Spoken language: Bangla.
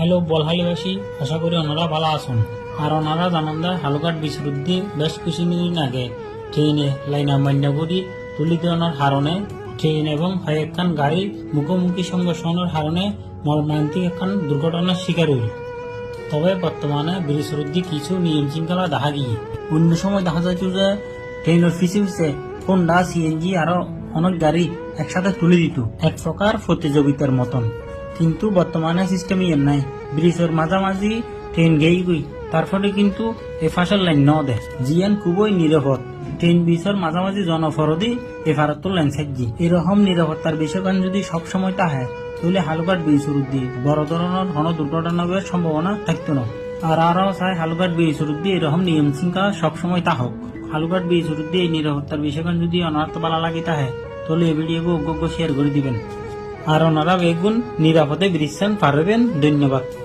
হ্যালো বলহালিবাসী আশা করি ওনারা ভালো আছেন। আর ওনারা জানান দেয় হালুঘাট বিশ্বরুদ্ধে বেশ কিছুদিন আগে। ট্রেনে লাইনা মান্যাগুড়ি তুলিতে ওনার হারণে, ট্রেন এবং কয়েকখান গাড়ি মুখোমুখি সংঘর্ষণের হারণে মর্মান্তিক একখান দুর্ঘটনার শিকার হইল। তবে বর্তমানে বিশ্বরুদ্ধে কিছু নিয়ম শৃঙ্খলা দেখা গিয়ে। অন্য সময় দেখা যাচ্ছে যে, ট্রেনের পিছে পিছে হোন্ডা সিএনজি আরও অনেক গাড়ি একসাথে তুলে দিত। এক প্রকার প্রতিযোগিতার মতন। কিন্তু বর্তমানে সিস্টেম ইয়ের নাই। ব্রিজের মাঝামাঝি ট্রেন গেই গই। তারপরে কিন্তু এ ফাঁসের লাইন ন দেয়। জিয়ান খুবই নিরাপদ। ট্রেন ব্রিজের মাঝামাঝি জনফরদি, এ ভারত লাইন সাজি এরকম নিরাপত্তার বিষয়গান যদি সবসময় তাহে, তাহলে হালুঘাট ব্রিজ উদ্দি বড় ধরনের ঘন দুর্ঘটনা হওয়ার সম্ভাবনা থাকতো না। আর আরও চাই হালুঘাট ব্রিজ উদ্দি এরকম নিয়ম শৃঙ্খলা সবসময় তা হোক। হালুঘাট ব্রিজ উদ্দি এই নিরাপত্তার বিষয়গান যদি অনার্থ বালা লাগে তাহে, তাহলে এই ভিডিও অজ্ঞ শেয়ার করে দিবেন। আর ওনারা বেগুন নিরাপদে ব্রিজ পারবেন ধন্যবাদ।